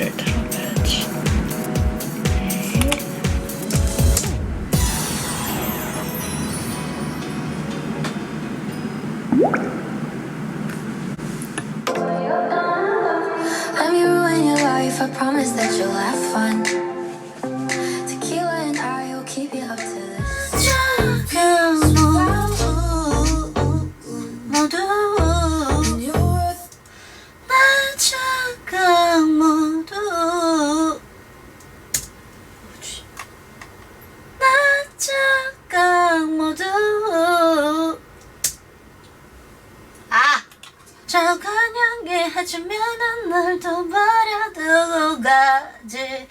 노래를 들어봐야지. Let me ruin your life. I promise that you'll have fun. 해주면 날또 버려두고 가지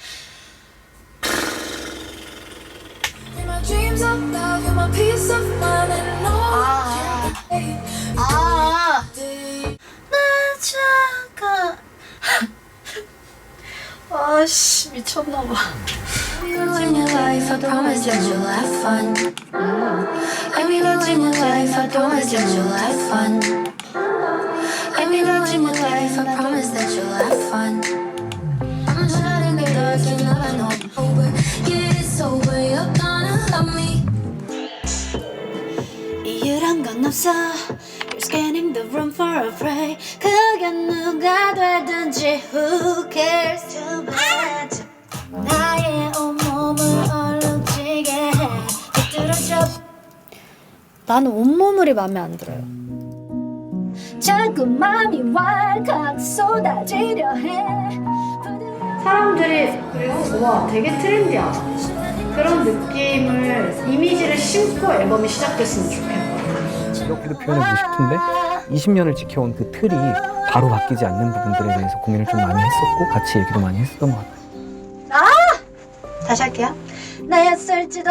아 아씨 미쳤나봐. Your life, I promise that you'll have fun. Your life, I promise that you'll have fun. 없어. You're scanning the room for a prey. 그게 누가 되든지 who cares too bad. 나의 온몸을 얼룩지게 해. 삐뚤어져. 나는 온몸물이 마음에 안 들어요. 자꾸 맘이 왈칵 쏟아지려 해. 사람들이 그리고 와 되게 트렌디하다 그런 느낌을 이미지를 심고 앨범이 시작됐으면 좋겠다. 이렇게도 표현해보고 싶은데 20년을 지켜온 그 틀이 바로 바뀌지 않는 부분들에 대해서 고민을 좀 많이 했었고 같이 얘기도 많이 했었던 것 같아요. 다시 할게요. 나였을지도